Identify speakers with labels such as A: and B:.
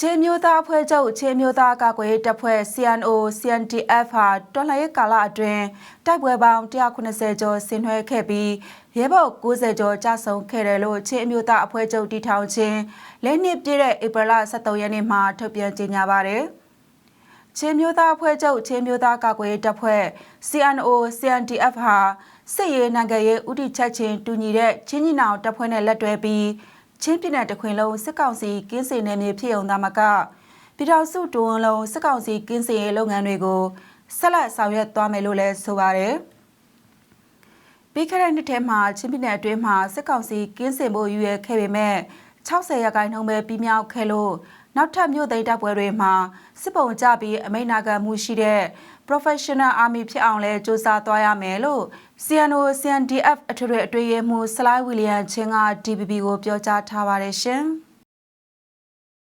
A: ချင်းမျိုးသားအဖွဲ့ချုပ်ချင်းမျိုးသားကာကွယ်ရေးတပ်ဖွဲ့ CNO CNDF ဟာတော်လှန်ရေးကာလအတွင်းတိုက်ပွဲပေါင်း190ကျော်ဆင်နွှဲခဲ့ပြီးရဲဘော်90ကျော်ကြာဆုံးခဲ့တယ်လို့ချင်းအမျိုးသားအဖွဲ့ချုပ်တည်ထောင်ခြင်းလဲနှစ်ပြည့်တဲ့ဧပြီလ23ရက်နေ့မှာထုတ်ပြန်ကြေညာပါတယ်။ချင်းမျိုးသားအဖွဲ့ချုပ်ချင်းမျိုးသားကာကွယ်ရေးတပ်ဖွဲ့ CNO CNDF ဟာစစ်ရေးနိုင်ငံရေးဥတီချက်ချင်းတူညီတဲ့ချင်းညီနောင်တပ်ဖွဲ့နဲ့လက်တွဲပြီး ချင်းပြည်နယ်တခွင်လုံးစစ်ကောင်စီကင်းစင်နယ်မြေဖြစ်ုံသားမကပြည်တော်စုတွန်းလုံးစစ်ကောင်စီကင်းစင်ရေးလုပ်ငန်းတွေကိုဆက်လက်ဆောင်ရွက်သွားမယ်လို့လည်းဆိုပါတယ်။ပြီးခဲ့တဲ့နှစ်ထဲမှာချင်းပြည်နယ်အတွင်းမှာစစ်ကောင်စီကင်းစင်ဖို့ရည်ရွယ်ခဲ့ပေမဲ့60ရာခိုင်နှုန်းပဲပြီးမြောက်ခဲ့လို့ နောက်ထပ်မြို့သိမ်းတပ်ပွဲတွေမှာစစ်ပုံကြပြီးအမိန့်နာခံမှုရှိတဲ့ professional army ဖြစ်အောင်လဲစ조사သွားရမယ်လို့ CNO CNDF အထွေထွေအတွေ့အမှုစလိုင်းဝီလီယံချင်းက DPP ကိုပြောကြားထားပါတယ်ရှင်။